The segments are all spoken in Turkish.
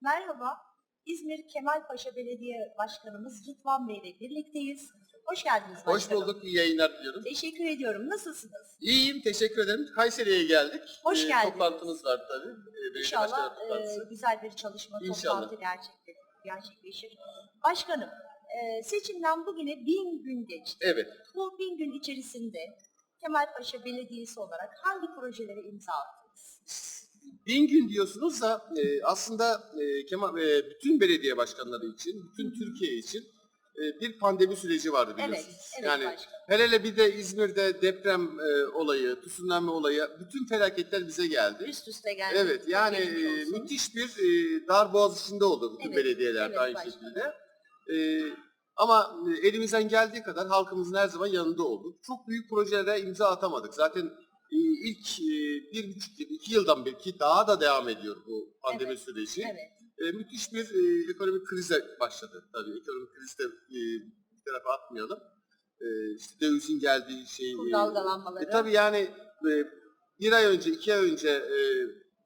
Merhaba, İzmir Kemalpaşa Belediye Başkanımız Rıdvan Bey ile birlikteyiz. Hoş geldiniz Hoş başkanım. bulduk, iyi yayınlar diliyorum. Teşekkür ediyorum. Nasılsınız? İyiyim, teşekkür ederim. Kayseri'ye geldik. Hoş Ee, geldiniz. Toplantınız var tabii. Ee, belediye İnşallah e, güzel bir çalışma İnşallah. toplantı gerçekleşir. gerçekleşir. Başkanım, e, seçimden bugüne bin gün geçti. Evet, Bu bin gün içerisinde Kemalpaşa Belediyesi olarak hangi projelere imza attınız? Bin gün diyorsunuz da e, aslında e, Kemal, e, bütün belediye başkanları için, bütün Türkiye için e, bir pandemi süreci vardı Evet, biliyorsunuz. evet yani başkanım. hele hele bir de İzmir'de deprem e, olayı, tsunami olayı, bütün felaketler bize geldi. Üst üste geldi. Evet yani e, müthiş bir e, dar boğaz içinde oldu bütün Evet, belediyeler evet aynı başkanım. şekilde. E, ama e, elimizden geldiği kadar halkımızın her zaman yanında olduk. Çok büyük projelere imza atamadık. Zaten ilk e, bir buçuk yıl, iki yıldan beri ki daha da devam ediyor bu pandemi Evet, süreci. Evet. E, müthiş bir e, ekonomik krize başladı. Tabii ekonomik krizi de e, bir tarafa atmayalım. İşte dövizin geldiği şey. Dalgalanmaları. e, tabii yani bir ay önce, iki ay önce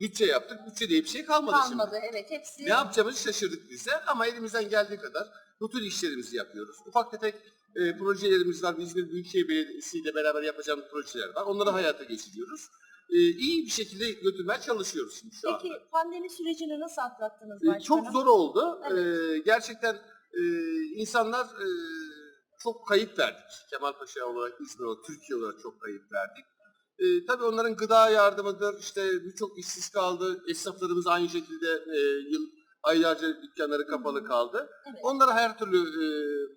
bütçe yaptık. Bütçede bir şey kalmadı, Kalmadı şimdi. evet hepsi. Ne yapacağımızı şaşırdık biz de ama elimizden geldiği kadar bütün işlerimizi yapıyoruz. Ufak tefek e, projelerimiz var. İzmir Büyükşehir Belediyesi ile beraber yapacağımız projeler var. Onları hayata geçiriyoruz. E, iyi bir şekilde götürmeye çalışıyoruz şimdi şu Peki anda. pandemi sürecini nasıl atlattınız E, başkanım? çok zor oldu. Evet. E, gerçekten e, insanlar e, çok kayıp verdik. Kemalpaşa olarak, İzmir olarak, Türkiye olarak çok kayıp verdik. E, tabii onların gıda yardımıdır, işte birçok işsiz kaldı. Esnaflarımız aynı şekilde e, yıl aylarca dükkanları kapalı kaldı. Evet. Onlara her türlü e,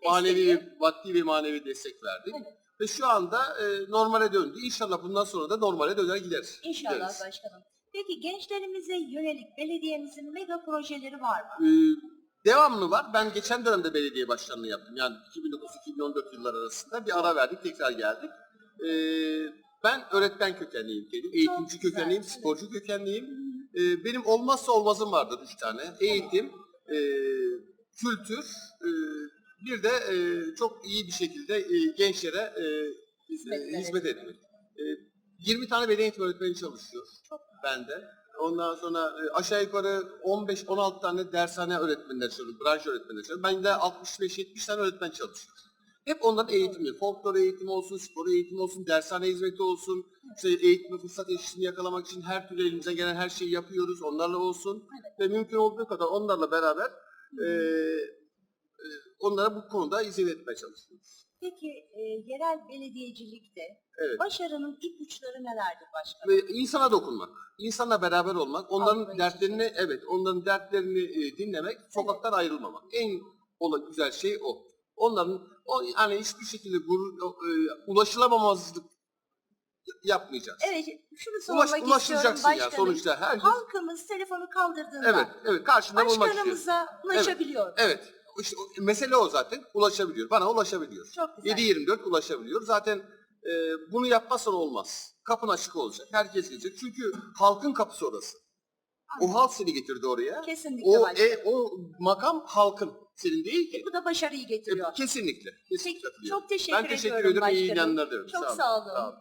manevi, maddi ve manevi destek verdik. Evet. Ve şu anda e, normale döndü. İnşallah bundan sonra da normale döner gideriz. İnşallah Gideriz. başkanım. Peki gençlerimize yönelik belediyemizin mega projeleri var mı? Ee, devamlı var. Ben geçen dönemde belediye başkanlığı yaptım. Yani 2009-2014 yılları arasında bir ara verdik, tekrar geldik. Ee, ben öğretmen kökenliyim kendim. Eğitimci güzel, kökenliyim, evet. sporcu kökenliyim. Ee, benim olmazsa olmazım vardır üç tane. Eğitim, e, kültür, e, bir de e, çok iyi bir şekilde e, gençlere e, Hizmet e, hizmet etmek. E, 20 tane beden eğitim öğretmeni çalışıyor Çok bende. Ondan sonra e, aşağı yukarı 15-16 tane dershane öğretmenler çalışıyor, branş öğretmenler çalışıyor. Bende 65-70 tane öğretmen çalışıyor. Hep onların eğitimi, folklor eğitimi olsun, spor eğitimi olsun, dershane hizmeti olsun, işte eğitim ve fırsat eşitliğini yakalamak için her türlü elimizden gelen her şeyi yapıyoruz, onlarla olsun. Ve mümkün olduğu kadar onlarla beraber e, e, onlara bu konuda izin etmeye çalışıyoruz. Peki e, yerel belediyecilikte Evet. başarının ipuçları nelerdir başkanım? Ve insana dokunmak, insanla beraber olmak, onların Anlayıcı. dertlerini, evet, onların dertlerini e, dinlemek, sokaktan ayrılmamak. En ola güzel şey o. Onların, o, yani hiçbir şekilde gurur, e, ulaşılamamazlık yapmayacağız. Evet şunu Ulaş, sormak istiyorum ulaşılacaksın ya başkanım. sonuçta. Herkes, Halkımız telefonu kaldırdığında evet, evet, karşında başkanımıza ulaşabiliyor. Evet, işte, o- mesele o zaten, ulaşabiliyor, bana ulaşabiliyor. Çok güzel. 7-24 ulaşabiliyor. Zaten e, bunu yapmazsan olmaz. Kapın açık olacak. Herkes gelecek. Çünkü halkın kapısı orası. O halk seni getirdi oraya. Kesinlikle O başkanım. e, o makam halkın. Senin değil ki. Bu da başarıyı E, getiriyor. kesinlikle. kesinlikle Peki, katılıyorum. çok teşekkür ben teşekkür ediyorum ediyorum. İyi başkanım. yayınlar dilerim. Çok. Sağ olun.